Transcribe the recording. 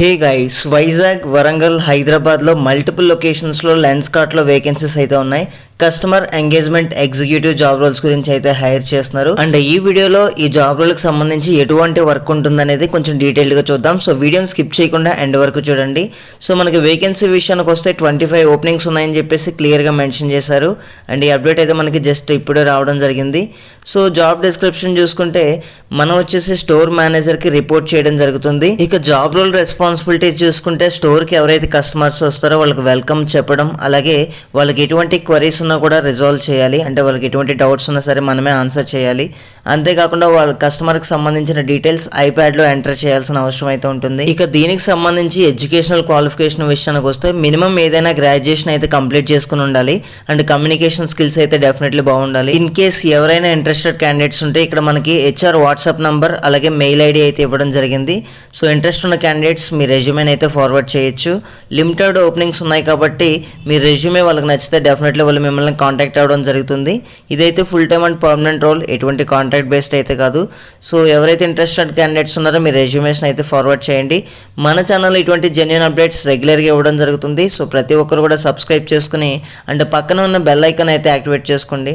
Hey guys Vizag Warangal హైదరాబాద్లో multiple లొకేషన్స్లో లెన్స్ కార్ట్లో వేకెన్సీస్ అయితే ఉన్నాయి. Customer engagement executive job roles గురించి అయితే హైర్ చేస్తున్నారు. అండ్ ఈ వీడియోలో ఈ జాబ్ రోల్కి సంబంధించి ఎటువంటి వర్క్ ఉంటుందనేది కొంచెం డీటెయిల్గా చూద్దాం. సో వీడియోని స్కిప్ చేయకుండా ఎండ్ వరకు చూడండి. సో మనకి వేకెన్సీ విషయానికి వస్తే ట్వంటీ ఫైవ్ ఓపెనింగ్స్ ఉన్నాయని చెప్పేసి క్లియర్గా మెన్షన్ చేశారు. అండ్ ఈ అప్డేట్ అయితే మనకి జస్ట్ ఇప్పుడే రావడం జరిగింది. సో జాబ్ డిస్క్రిప్షన్ చూసుకుంటే మనం వచ్చేసి స్టోర్ మేనేజర్కి రిపోర్ట్ చేయడం జరుగుతుంది. ఇక జాబ్ రోల్ రెస్పాన్సిబిలిటీ చూసుకుంటే స్టోర్కి ఎవరైతే కస్టమర్స్ వస్తారో వాళ్ళకి వెల్కమ్ చెప్పడం అలాగే వాళ్ళకి ఎటువంటి క్వరీస్ ఉన్నా కూడా రిజాల్వ్ చేయాలి. అంటే వాళ్ళకి ఎటువంటి డౌట్స్ ఉన్నా సరే మనమే ఆన్సర్ చేయాలి. అంతేకాకుండా వాళ్ళ కస్టమర్కి సంబంధించిన డీటెయిల్స్ ఐప్యాడ్లో ఎంటర్ చేయాల్సిన అవసరం అయితే ఉంటుంది. ఇక దీనికి సంబంధించి ఎడ్యుకేషనల్ క్వాలిఫికేషన్ విషయానికి వస్తే మినిమం ఏదైనా గ్రాడ్యుయేషన్ అయితే కంప్లీట్ చేసుకుని ఉండాలి. అండ్ కమ్యూనికేషన్ స్కిల్స్ అయితే డెఫినెట్లీ బాగుండాలి. ఇన్ కేస్ ఎవరైనా ఇంట్రెస్టెడ్ క్యాండిడేట్స్ ఉంటే ఇక్కడ మనకి హెచ్ఆర్ వాట్సాప్ నంబర్ అలాగే మెయిల్ ఐడి అయితే ఇవ్వడం జరిగింది. సో ఇంట్రెస్ట్ ఉన్న క్యాండిడేట్స్ మీ రెజ్యూమేని అయితే ఫార్వర్డ్ చేయొచ్చు. లిమిటెడ్ ఓపెనింగ్స్ ఉన్నాయి కాబట్టి మీ రెజ్యూమే వాళ్ళకి నచ్చితే డెఫినెట్లీ వాళ్ళు మిమ్మల్ని కాంటాక్ట్ అవ్వడం జరుగుతుంది. ఇదైతే full time and permanent role ఎటువంటి కాంట్రాక్ట్ బేస్డ్ అయితే కాదు. సో ఎవరైతే ఇంట్రెస్టెడ్ క్యాండిడేట్స్ ఉన్నారో మీ రెజ్యూమేషన్ అయితే ఫార్వర్డ్ చేయండి. మన ఛానల్ ఇటువంటి జెన్యున్ అప్డేట్స్ రెగ్యులర్గా ఇవ్వడం జరుగుతుంది. సో ప్రతి ఒక్కరు కూడా సబ్స్క్రైబ్ చేసుకుని అండ్ పక్కన ఉన్న బెల్ ఐకాన్ అయితే యాక్టివేట్ చేసుకోండి.